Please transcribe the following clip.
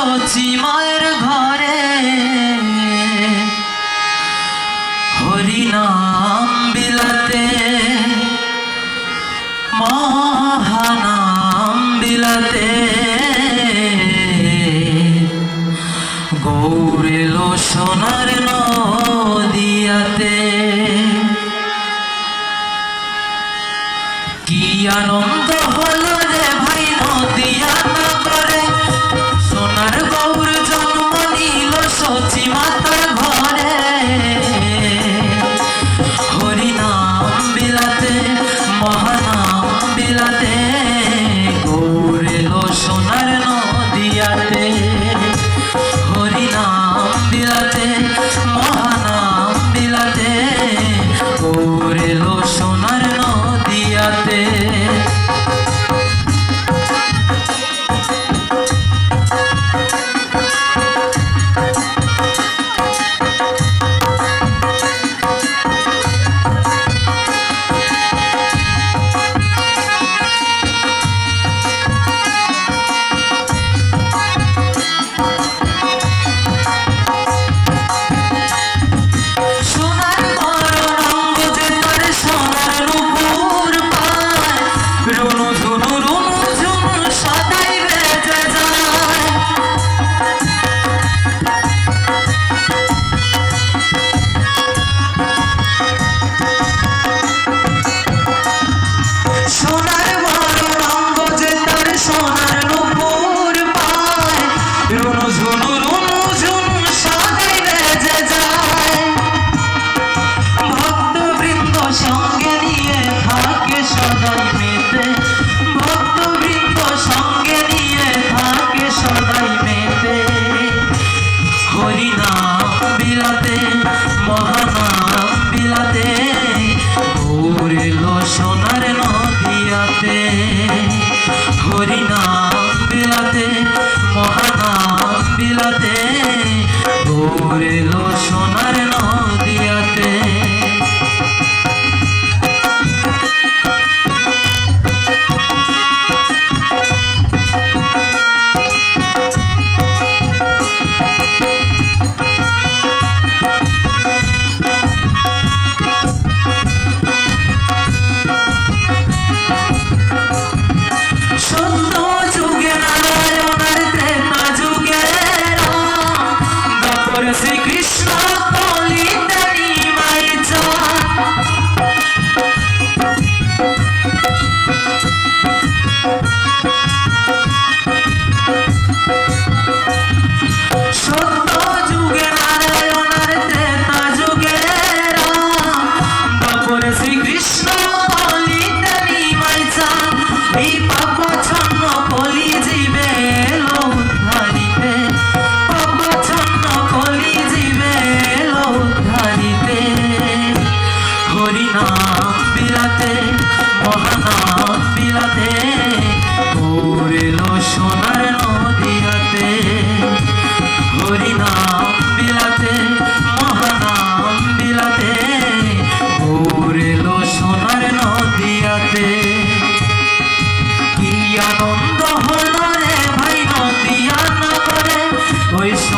সচি মায়ের ঘরে। হরিনাম বিলাতে, মহানাম বিলাতে। গৌরেল সোনার নদিয়াতে। কি আনন্দ হল রে ভাই নদিয়াতে no, no, no. বিলাতে মহানাম বিলাতে ভোরেল সোনার নদিয়াতে। হরিনাম বিলাতে মহানাম বিলাতে ভোরেল সোনার noise.